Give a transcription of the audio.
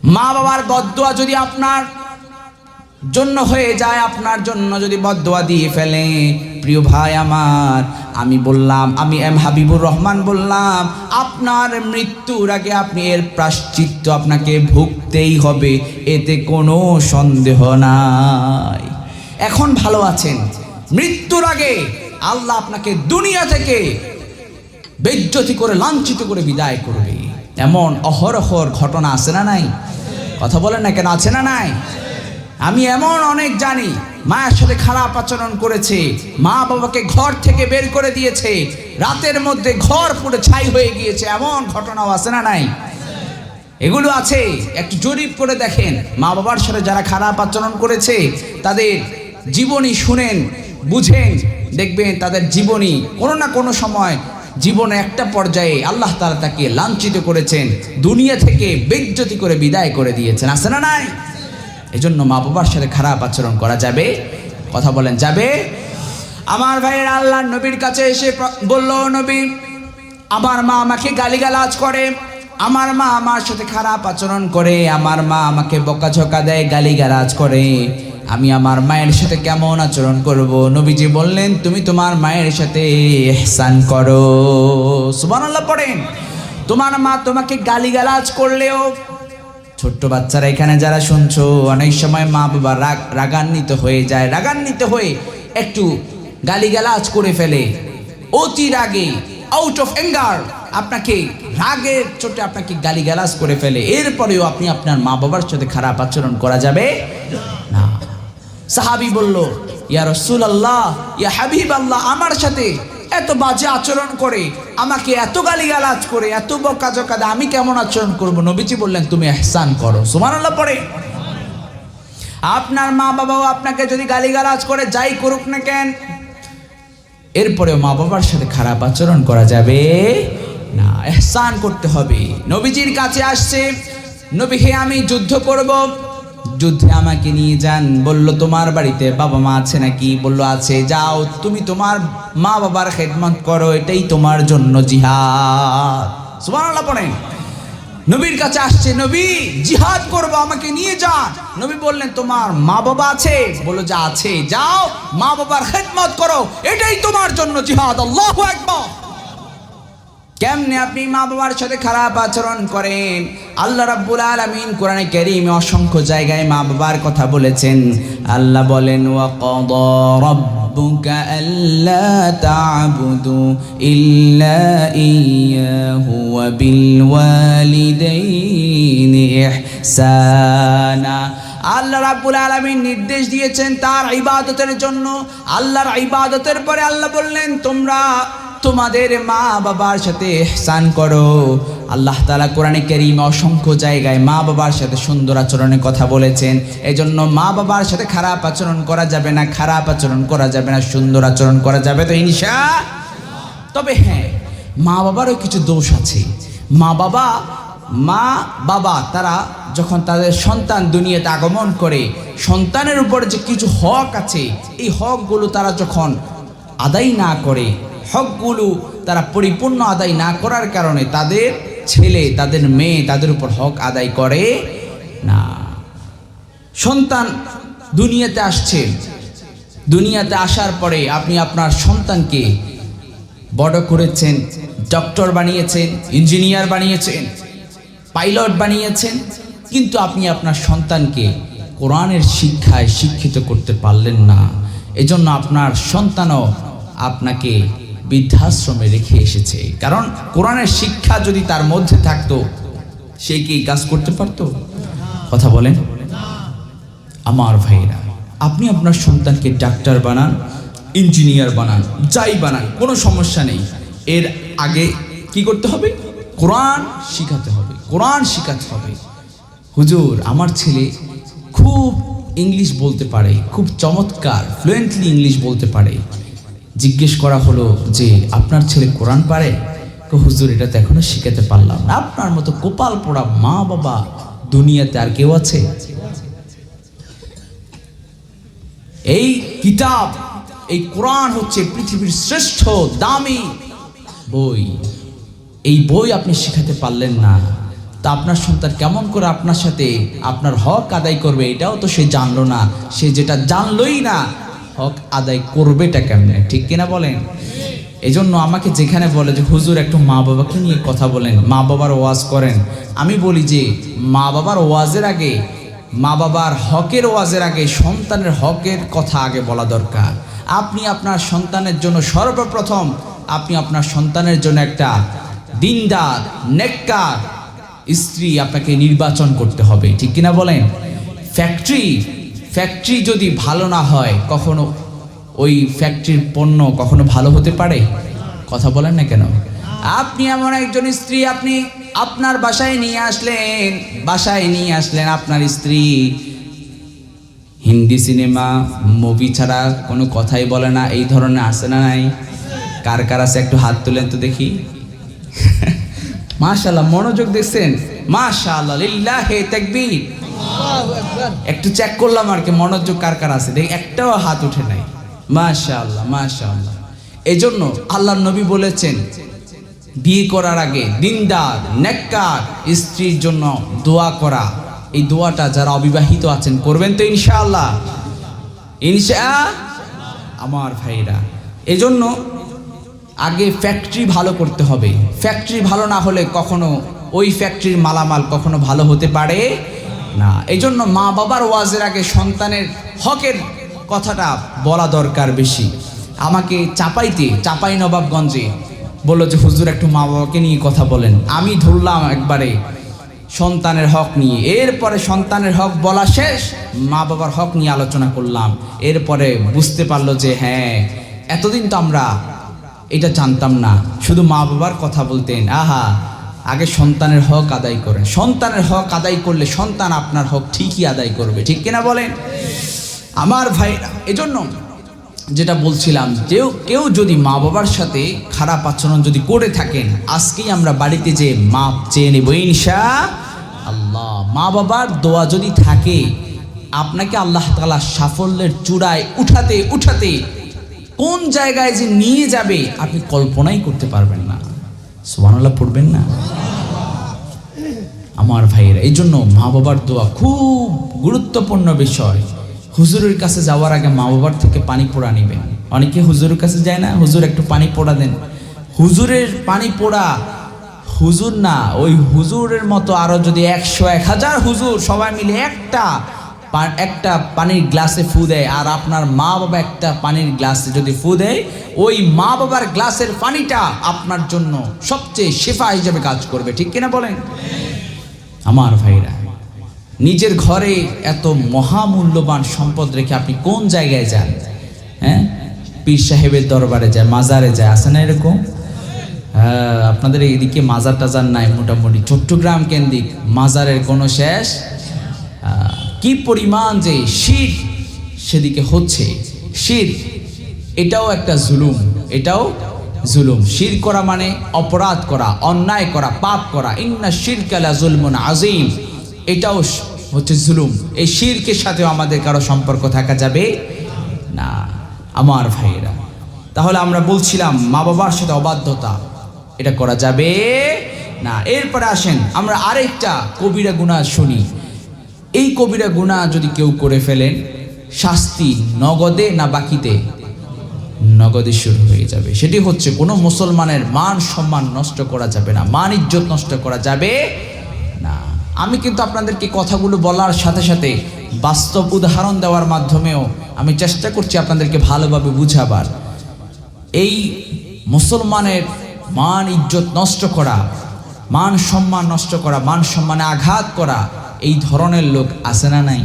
মা বাবার বদুয়া যদি আপনার জন্য হয়ে যায়, আপনার জন্য যদি বদুয়া দিয়ে ফেলে, প্রিয় ভাই আমার, আমি বললাম, আমি এম হাবিবুর রহমান বললাম, আপনার মৃত্যুর আগে আপনি এর প্রাশ্চিত্য আপনাকে ভুগতেই হবে, এতে কোনো সন্দেহ নাই। এখন ভালো আছেন, মৃত্যুর আগে আল্লাহ আপনাকে দুনিয়া থেকে বেজ্জতি করে লাঞ্ছিত করে বিদায় করবে। এমন অহরহর ঘটনা আছে না নাই? কথা বলেন না কেন, আছে না নাই? আমি এমন অনেক জানি, মায়ের সাথে খারাপ আচরণ করেছে, মা বাবাকে ঘর থেকে বের করে দিয়েছে, রাতের মধ্যে ঘর পুরো ছাই হয়ে গিয়েছে, এমন ঘটনাও আছে না নাই? এগুলো আছে, একটু জরিপ করে দেখেন। মা বাবার সাথে যারা খারাপ আচরণ করেছে, তাদের জীবনী শুনেন, বুঝেন, দেখবেন তাদের জীবনী কোনো না কোনো সময় জীবনে একটা পর্যায়ে আল্লাহ তারা তাকে লাঞ্ছিত করেছেন, দুনিয়া থেকে বেজ্জতি করে বিদায় করে দিয়েছেন। আছে না নাই? এজন্য মা বাবার সাথে খারাপ আচরণ করা যাবে? কথা বলেন, যাবে? আমার ভাইয়ের আল্লাহ নবীর কাছে এসে বলল, নবী, আমার মা আমাকে গালিগালাজ করে। আমার মা আমার সাথে খারাপ আচরণ করে। আমার মা আমাকে বকাঝকা দেয়, গালিগালাজ করে। আমি আমার মায়ের সাথে কেমন আচরণ করব? নবীজি বললেন, তুমি তোমার মায়ের সাথে এহসান করো। সুবহানাল্লাহ পড়েন। তোমার মা তোমাকে গালিগালাজ করলেও ছোট্ট বাচ্চারা এখানে যারা শুনছো, অনেক সময় মা বাবা রাগ, রাগান্বিত হয়ে যায়। রাগান্বিত হয়ে একটু গালিগালাজ করে ফেলে। অতি রাগে আউট অফ অ্যাঙ্গার আপনাকে রাগের চোটে আপনাকে গালিগালাজ করে ফেলে। এরপরেও আপনি আপনার মা বাবার সাথে খারাপ আচরণ করা যাবে? সাহাবি বলল, ইয়া রসুল আল্লাহ ইয়া হাবিব আল্লাহ আমার সাথে এত বাজে আচরণ করে, আমাকে এত গালিগালাজ করে, এত বকা জকা দেয় আমি কেমন আচরণ করব? নবীজি বললেন, তুমি এহসান করো। সুমান আল্লাহ পরে আপনার মা বাবাও আপনাকে যদি গালিগালাজ করে, যাই করুক না কেন, এরপরেও মা বাবার সাথে খারাপ আচরণ করা যাবে না। এহসান করতে হবে। নবীজির কাছে আসছে, নবী, হে, আমি যুদ্ধ করব। যুদ্ধে আমাকে নিয়ে যান। বলল, তোমার বাড়িতে বাবা মা আছে নাকি? বলল, আছে। যাও, তুমি তোমার মা বাবার খেদমত করো, এটাই তোমার জন্য জিহাদ। পড়েন। নবীর কাছে আসছে, নবী, জিহাদ করব, আমাকে নিয়ে যান। নবী বললেন, তোমার মা বাবা আছে? বলল, যা আছে, যাও, মা বাবার খেদমত করো, এটাই তোমার জন্য জিহাদ, আল্লাহ একবার কেমনে আপনি মা বাবার সাথে খারাপ আচরণ করেন? আল্লাহ রাব্বুল আলামিন কোরআনে কারীমে অসংখ্য জায়গায় মা বাবার কথা বলেছেন। আল্লাহ বলেন ওয়া ক্বাদা রাব্বুকা আল্লা তা'বুদু ইল্লা ইয়্যাহু ওয়া বিল ওয়ালিদাইনি ইহসানা। আল্লাহ রাব্বুল আলামিন নির্দেশ দিয়েছেন তার ইবাদতের জন্য। আল্লাহর ইবাদতের পরে আল্লাহ বললেন, তোমরা তোমাদের মা বাবার সাথে এহসান করো। আল্লাহ তালা কোরআনে কেরিম অসংখ্য জায়গায় মা বাবার সাথে সুন্দর আচরণের কথা বলেছেন। এজন্য মা বাবার সাথে খারাপ আচরণ করা যাবে না, খারাপ আচরণ করা যাবে না, সুন্দর আচরণ করা যাবে তো ইনশা তবে হ্যাঁ মা বাবারও কিছু দোষ আছে। মা বাবা মা বাবা তারা যখন তাদের সন্তান দুনিয়াতে আগমন করে, সন্তানের উপর যে কিছু হক আছে, এই হকগুলো তারা যখন আদায় না করে হকগুলো তারা পরিপূর্ণ আদায় না করার কারণে তাদের ছেলে, তাদের মেয়ে তাদের উপর হক আদায় করে না। সন্তান দুনিয়াতে আসছে। দুনিয়াতে আসার পরে আপনি আপনার সন্তানকে বড় করেছেন, ডক্টর বানিয়েছেন, ইঞ্জিনিয়ার বানিয়েছেন, পাইলট বানিয়েছেন, কিন্তু আপনি আপনার সন্তানকে কোরআনের শিক্ষায় শিক্ষিত করতে পারলেন না। এজন্য আপনার সন্তানও আপনাকে বৃদ্ধাশ্রমে রেখে এসেছে। কারণ কোরআনের শিক্ষা যদি তার মধ্যে থাকতো, সে কি কাজ করতে পারতো? কথা বলেন। আমার ভাইরা আপনি আপনার সন্তানকে ডাক্তার বানান, ইঞ্জিনিয়ার বানান, যাই বানান, কোনো সমস্যা নেই। এর আগে কি করতে হবে? কোরআন শিখাতে হবে, কোরআন শিখাতে হবে। হুজুর, আমার ছেলে খুব ইংলিশ বলতে পারে, খুব চমৎকার ফ্লুয়েন্টলি ইংলিশ বলতে পারে। জিজ্ঞেস করা হলো যে, আপনার ছেলে কোরআন পারে? তো হুজুর, এটা তো এখনও শিখাতে পারলাম না। আপনার মতো কোপাল পোড়া মা বাবা দুনিয়াতে আর কেউ আছে? এই কিতাব, এই কোরআন হচ্ছে পৃথিবীর শ্রেষ্ঠ দামি বই। এই বই আপনি শিখাতে পারলেন না। তা আপনার সন্তান কেমন করে আপনার সাথে আপনার হক আদায় করবে, এটাও তো সে জানলো না। সে যেটা জানলোই না হক আদায় করবেটা কেমনে? ঠিক কিনা বলেন? এজন্য আমাকে যেখানে বলে যে, হুজুর, একটু মা বাবাকে নিয়ে কথা বলেন। মা বাবার ওয়াজ করেন। আমি বলি যে, মা বাবার ওয়াজের আগে, মা বাবার হকের ওয়াজের আগে, সন্তানের হকের কথা আগে বলা দরকার। আপনি আপনার সন্তানের জন্য সর্বপ্রথম, আপনি আপনার সন্তানের জন্য একটা দিনদার, নেককার স্ত্রী আপনাকে নির্বাচন করতে হবে। ঠিক কিনা বলেন? ফ্যাক্টরি ফ্যাক্টরি যদি ভালো না হয়, কখনো ওই ফ্যাক্টরির পণ্য কখনো ভালো হতে পারে? কথা বলেন না কেন? আপনি এমন একজন স্ত্রী, আপনি আপনার বাসায় নিয়ে আসলেন, বাসায় নিয়ে আসলেন আপনার স্ত্রী। হিন্দি সিনেমা মুভি ছাড়া কোনো কথাই বলে না, এই ধরনের আছে না নাই? কার কার আছে একটু হাত তুলেন তো দেখি। মাশাল্লাহ মনোযোগ দেখছেন? মাশাল্লাহ লিল্লাহে তাকবীর। একটু চেক করলাম আর কি, মনোযোগ কার কার আছে? দেখ, একটাও হাত উঠে নাই। মাশাআল্লাহ মাশাআল্লাহ। এজন্য আল্লাহ নবী বলেছেন, বিয়ে করার আগে দিনদার, নেককার স্ত্রীর জন্য দোয়া করা। এই দোয়াটা যারা অবিবাহিত আছেন, করবেন তো ইনশাআল্লাহ। ইনশা, আমার ভাইরা, এজন্য আগে ফ্যাক্টরি ভালো করতে হবে। ফ্যাক্টরি ভালো না হলে কখনো ওই ফ্যাক্টরির মালামাল কখনো ভালো হতে পারে? না এই জন্য মা বাবার ওয়াজের আগে সন্তানের হকের কথাটা বলা দরকার বেশি। আমাকে চাপাইতে, চাপাই নবাবগঞ্জে বলল যে, হুজুর, একটু মা বাবাকে নিয়ে কথা বলেন। আমি ধরলাম একবারে সন্তানের হক নিয়ে। এরপরে সন্তানের হক বলা শেষ, মা বাবার হক নিয়ে আলোচনা করলাম। এরপরে বুঝতে পারল যে হ্যাঁ এতদিন তো আমরা এটা জানতাম না। শুধু মা বাবার কথা বলতেন। আহা আগে সন্তানের হক আদায় করেন। সন্তানের হক আদায় করলে সন্তান আপনার হক ঠিকই আদায় করবে, ঠিক কিনা বলেন? আমার ভাই এজন্য যেটা বলছিলাম যে কেউ যদি মা বাবার সাথে খারাপ আচরণ যদি করে থাকেন, আজকেই আমরা বাড়িতে যে মাপ চেয়ে নেব, ইনশা আল্লাহ। মা বাবার দোয়া যদি থাকে, আপনাকে আল্লাহ তালা সাফল্যের চূড়ায় উঠাতে উঠাতে কোন জায়গায় যে নিয়ে যাবে, আপনি কল্পনাই করতে পারবেন না। সুবহানাল্লাহ, পড়বেন না? আমার ভাইয়েরা। এই জন্য মা বাবার দোয়া খুব গুরুত্বপূর্ণ বিষয়। হুজুরের কাছে যাওয়ার আগে মা বাবার থেকে পানি পোড়া নেবেন। অনেকে হুজুরের কাছে যায় না, হুজুর একটু পানি পোড়া দেন। হুজুরের পানি পোড়া হুজুর না, ওই হুজুরের মতো আরও যদি একশো এক হাজার হুজুর সবাই মিলে একটা একটা পানির গ্লাসে ফু দেয়, আর আপনার মা বাবা একটা পানির গ্লাসে যদি ফু দেয়, ওই মা বাবার গ্লাসের পানিটা আপনার জন্য সবচেয়ে শেফা হিসেবে কাজ করবে। ঠিক কিনা বলেন? আমার ভাইরা, নিজের ঘরে এত মহামূল্যবান সম্পদ রেখে আপনি কোন জায়গায় যান? হ্যাঁ? পীর সাহেবের দরবারে যায় মাজারে যায় আসে না এরকম? হ্যাঁ আপনাদের এইদিকে মাজার টাজার নাই মোটামুটি, চট্টগ্রাম কেন্দ্রিক, মাজারের কোনো শেষ? কি পরিমাণ যে শীত সেদিকে হচ্ছে শীত এটাও একটা জুলুম, এটাও জুলুম। শির করা মানে অপরাধ করা, অন্যায় করা, পাপ করা। ইন্না শির কালা জুলমুন আজিম এটাও হচ্ছে জুলুম। এই শিরকের সাথেও আমাদের কারও সম্পর্ক থাকা যাবে না। আমার ভাইয়েরা, তাহলে আমরা বলছিলাম মা বাবার সাথে অবাধ্যতা, এটা করা যাবে না। এরপরে আসেন, আমরা আরেকটা কবিরা গুণা শুনি। এই কবিরা গুণা যদি কেউ করে ফেলেন, শাস্তি নগদে না বাকিতে? নগদে শুরু হয়ে যাবে। সেটি হচ্ছে কোনো মুসলমানের মান সম্মান নষ্ট করা যাবে না, মান ইজ্জত নষ্ট করা যাবে না। আমি কিন্তু আপনাদেরকে কথাগুলো বলার সাথে সাথে বাস্তব উদাহরণ দেওয়ার মাধ্যমেও আমি চেষ্টা করছি আপনাদেরকে ভালোভাবে বুঝাবার। এই মুসলমানের মান ইজ্জত নষ্ট করা, মান সম্মান নষ্ট করা, মান সম্মানে আঘাত করা, এই ধরনের লোক আছে না নাই?